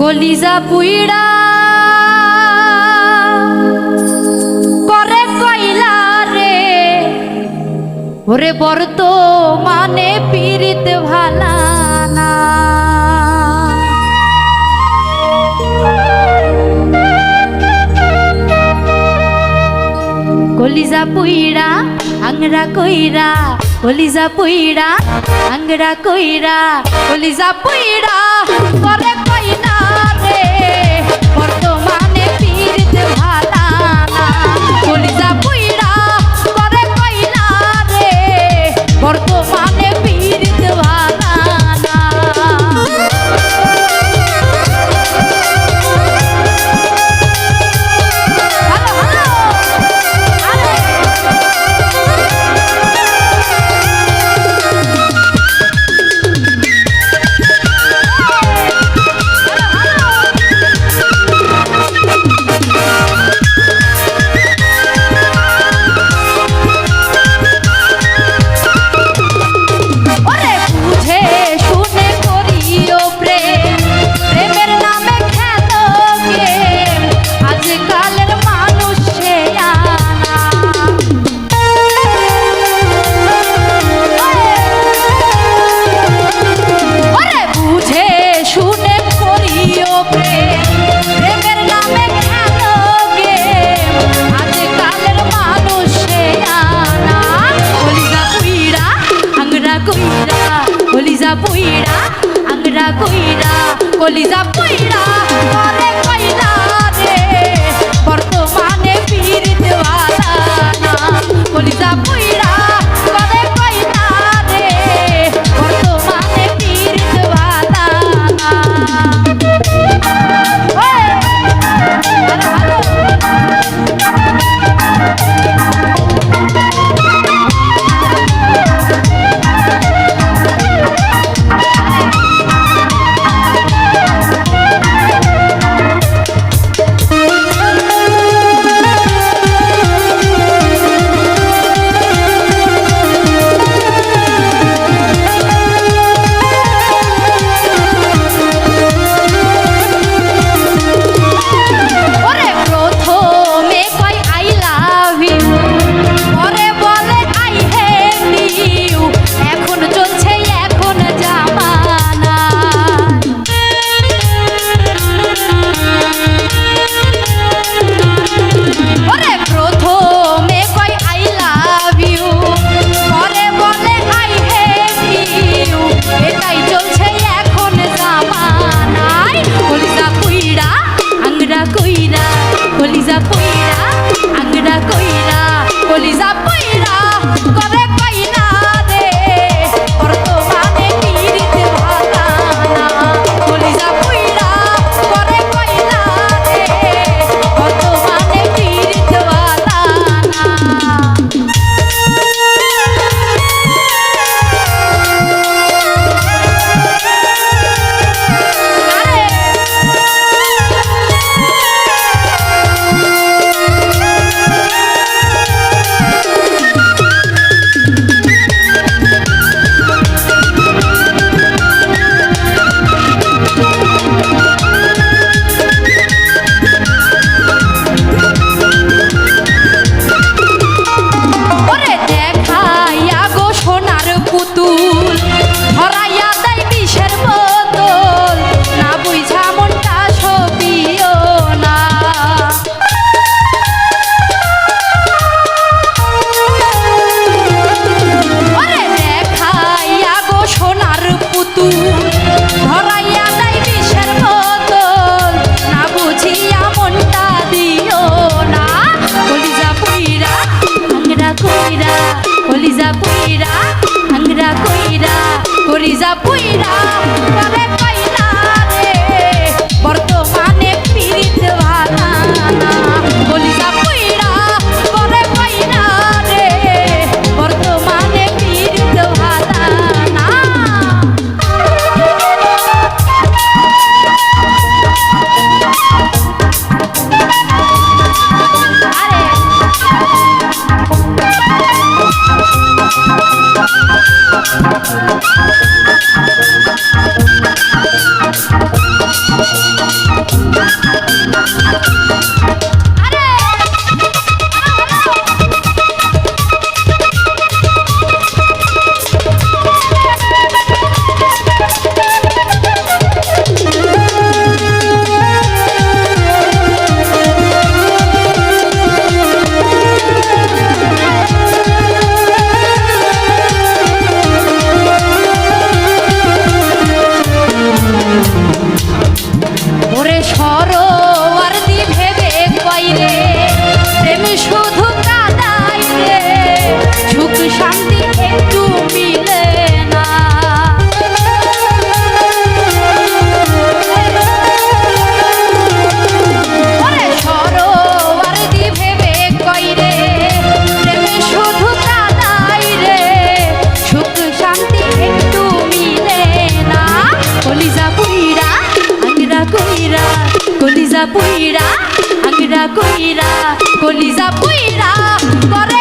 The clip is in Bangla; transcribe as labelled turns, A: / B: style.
A: কলিজা পুইড়া। করে কইলা রে, ওরে বর্তো মানে পীড়িত ভালা না। কলিজা পুইড়া, আংরা কইরা কলিজা পুইড়া, আংরা কইরা কলিজা পুইড়া। করে কলিজা পুইরা আংরা কইরা কলিজা পুইরা করে কলিজা কইরা হাংরা কইরা করিজা কইরা। Thank পুইরা কলিজা পুইরা করে